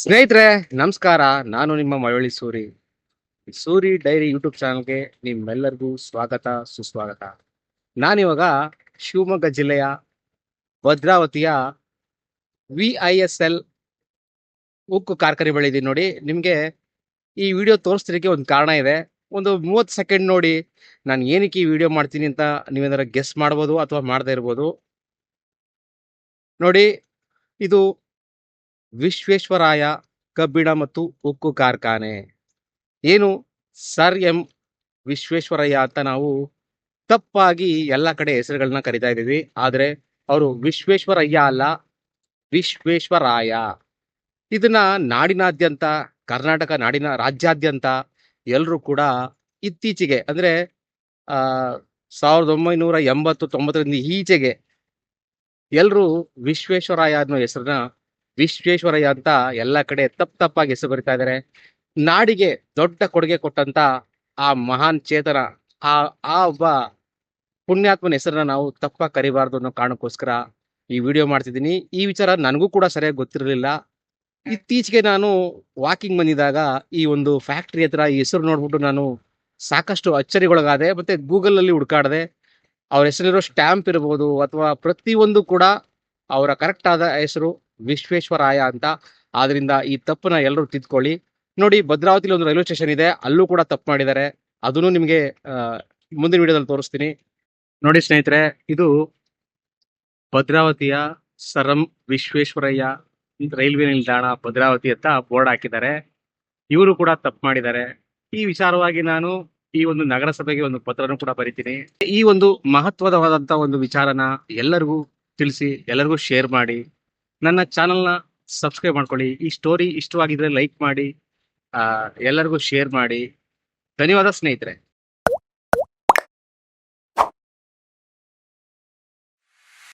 ಸ್ನೇಹಿತರೆ, ನಮಸ್ಕಾರ. ನಾನು ನಿಮ್ಮ ಮಳವಳ್ಳಿ ಸೂರಿ. ಸೂರಿ ಡೈರಿ ಯೂಟ್ಯೂಬ್ ಚಾನಲ್ಗೆ ನಿಮ್ಮೆಲ್ಲರಿಗೂ ಸ್ವಾಗತ, ಸುಸ್ವಾಗತ. ನಾನಿವಾಗ ಶಿವಮೊಗ್ಗ ಜಿಲ್ಲೆಯ ಭದ್ರಾವತಿಯ ವಿ ಐ ಎಸ್ ಎಲ್ ಉಕ್ಕು ಕಾರ್ಖಾನೆ ಬಳಿ ಇದೀನಿ ನೋಡಿ. ನಿಮಗೆ ಈ ವಿಡಿಯೋ ತೋರಿಸ್ತಿರೋಕ್ಕೆ ಒಂದು ಕಾರಣ ಇದೆ. ಒಂದು ಮೂವತ್ತು ಸೆಕೆಂಡ್ ನೋಡಿ. ನಾನು ಏನಕ್ಕೆ ಈ ವಿಡಿಯೋ ಮಾಡ್ತೀನಿ ಅಂತ ನೀವೇನಾರ ಗೆಸ್ ಮಾಡ್ಬೋದು ಅಥವಾ ಮಾಡದೇ ಇರ್ಬೋದು. ನೋಡಿ, ಇದು ವಿಶ್ವೇಶ್ವರಾಯ, ಕಬ್ಬಿಣ ಮತ್ತು ಉಕ್ಕು ಕಾರ್ಖಾನೆ. ಏನು? Sir M. ವಿಶ್ವೇಶ್ವರಯ್ಯ ಅಂತ ನಾವು ತಪ್ಪಾಗಿ ಎಲ್ಲ ಕಡೆ ಹೆಸರುಗಳನ್ನ ಕರಿತಾ ಇದ್ದೀವಿ. ಆದರೆ ಅವರು ವಿಶ್ವೇಶ್ವರಯ್ಯ ಅಲ್ಲ, ವಿಶ್ವೇಶ್ವರಾಯ. ಇದನ್ನ ನಾಡಿನಾದ್ಯಂತ, ಕರ್ನಾಟಕ ನಾಡಿನ ರಾಜ್ಯಾದ್ಯಂತ ಎಲ್ಲರೂ ಕೂಡ ಇತ್ತೀಚೆಗೆ, ಅಂದರೆ ಸಾವಿರದ ಒಂಬೈನೂರ ಎಂಬತ್ತು ತೊಂಬತ್ತರಿಂದ ಈಚೆಗೆ ಎಲ್ಲರೂ ವಿಶ್ವೇಶ್ವರಾಯ ಅನ್ನೋ ಹೆಸರನ್ನ ವಿಶ್ವೇಶ್ವರಯ್ಯ ಅಂತ ಎಲ್ಲ ಕಡೆ ತಪ್ಪ ತಪ್ಪಾಗಿ ಹೆಸರು ಬರಿತಾ ಇದ್ದಾರೆ ನಾಡಿಗೆ ದೊಡ್ಡ ಕೊಡುಗೆ ಕೊಟ್ಟಂತ ಆ ಮಹಾನ್ ಚೇತನ, ಆ ಆ ಒಬ್ಬ ಪುಣ್ಯಾತ್ಮನ ಹೆಸರನ್ನ ನಾವು ತಪ್ಪಾಗಿ ಕರಿಬಾರ್ದು ಅನ್ನೋ ಕಾರಣಕ್ಕೋಸ್ಕರ ಈ ವಿಡಿಯೋ ಮಾಡ್ತಿದ್ದೀನಿ. ಈ ವಿಚಾರ ನನಗೂ ಕೂಡ ಸರಿಯಾಗಿ ಗೊತ್ತಿರಲಿಲ್ಲ. ಇತ್ತೀಚೆಗೆ ನಾನು ವಾಕಿಂಗ್ ಬಂದಿದಾಗ ಈ ಒಂದು ಫ್ಯಾಕ್ಟ್ರಿ ಹತ್ರ ಈ ಹೆಸರು ನೋಡ್ಬಿಟ್ಟು ನಾನು ಸಾಕಷ್ಟು ಅಚ್ಚರಿಗೊಳಗಾದೆ, ಮತ್ತೆ ಗೂಗಲ್ ಅಲ್ಲಿ ಹುಡುಕಾಡಿದೆ. ಅವ್ರ ಹೆಸರಿರೋ ಸ್ಟ್ಯಾಂಪ್ ಇರ್ಬೋದು ಅಥವಾ ಪ್ರತಿಯೊಂದು ಕೂಡ ಅವರ ಕರೆಕ್ಟ್ ಆದ ಹೆಸರು ವಿಶ್ವೇಶ್ವರಾಯ ಅಂತ. ಆದ್ರಿಂದ ಈ ತಪ್ಪನ್ನ ಎಲ್ಲರೂ ತಿದ್ಕೊಳ್ಳಿ. ನೋಡಿ, ಭದ್ರಾವತಿಲಿ ಒಂದು ರೈಲ್ವೆ ಸ್ಟೇಷನ್ ಇದೆ, ಅಲ್ಲೂ ಕೂಡ ತಪ್ಪು ಮಾಡಿದ್ದಾರೆ. ಅದನ್ನು ನಿಮಗೆ ಮುಂದಿನ ವಿಡಿಯೋದಲ್ಲಿ ತೋರಿಸ್ತೀನಿ. ನೋಡಿ ಸ್ನೇಹಿತರೆ, ಇದು ಭದ್ರಾವತಿಯ ಸರಂ ವಿಶ್ವೇಶ್ವರಯ್ಯ ರೈಲ್ವೆ ನಿಲ್ದಾಣ ಭದ್ರಾವತಿ ಅಂತ ಬೋರ್ಡ್ ಹಾಕಿದ್ದಾರೆ. ಇವರು ಕೂಡ ತಪ್ಪು ಮಾಡಿದ್ದಾರೆ. ಈ ವಿಚಾರವಾಗಿ ನಾನು ಈ ಒಂದು ನಗರಸಭೆಗೆ ಒಂದು ಪತ್ರನೂ ಕೂಡ ಬರಿತೀನಿ. ಈ ಒಂದು ಮಹತ್ವದವಾದಂತಹ ಒಂದು ವಿಚಾರನ ಎಲ್ಲರಿಗೂ ತಿಳಿಸಿ, ಎಲ್ಲರಿಗೂ ಶೇರ್ ಮಾಡಿ. ನನ್ನ ಚಾನಲ್ನ ಸಬ್ಸ್ಕ್ರೈಬ್ ಮಾಡ್ಕೊಳ್ಳಿ. ಈ ಸ್ಟೋರಿ ಇಷ್ಟವಾಗಿದ್ರೆ ಲೈಕ್ ಮಾಡಿ ಎಲ್ಲರಿಗೂ ಶೇರ್ ಮಾಡಿ. ಧನ್ಯವಾದ ಸ್ನೇಹಿತರೆ.